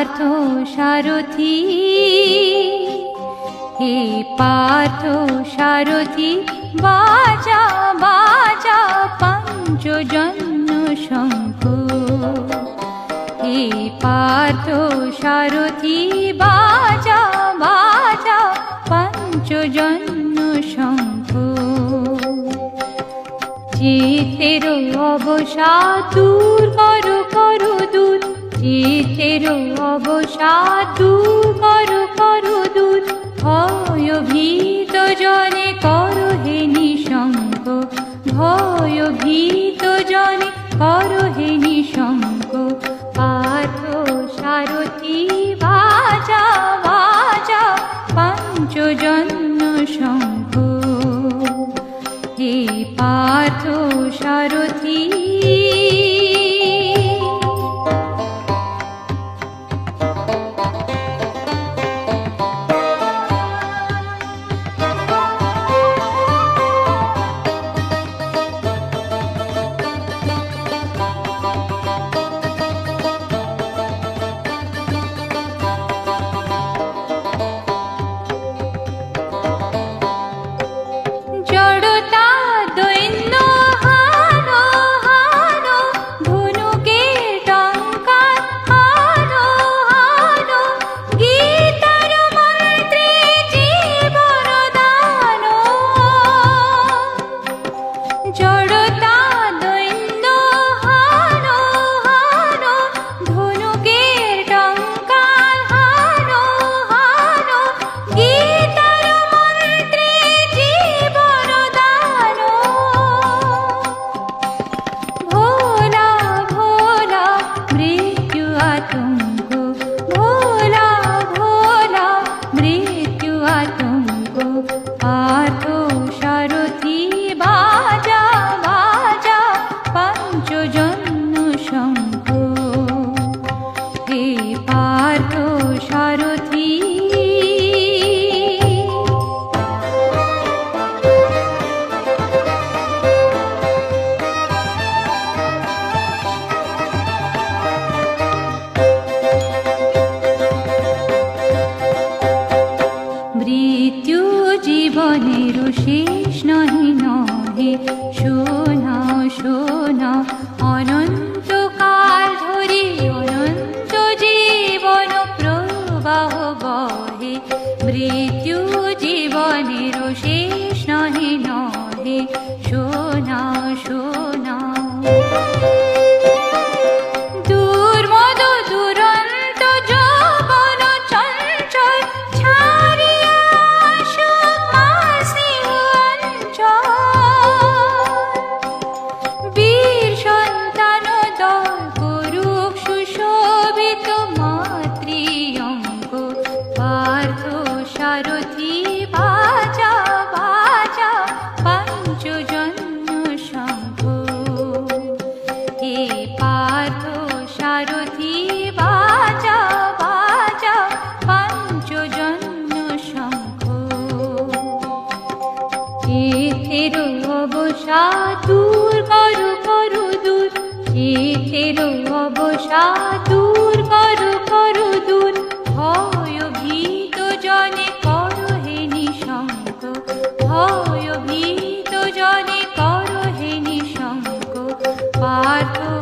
পার্থ সারথি। হে পার্থ সারথি, বাজা বাজা পঞ্চজন্য শঙ্খ। হে পার্থ সারথি, বাজা বাজা পঞ্চজন্য শঙ্খ। চিত্তের অবসা দূর করো করো ी অবসাদু तु শোনাও শোনাও। অনন্তকাল ধরে অনন্ত জীবন প্রবাহ বহে। মৃত্যু জীবনের শেষ নহে নহে। শোনাও শোনাও। আশা দূর করো করো দূর শীতের অবসা দূর করো করো দূর ভয় ভীত জনে করো হে নিঃশঙ্ক ভয় ভীত জনে করো হে নিঃশঙ্ক পার্থ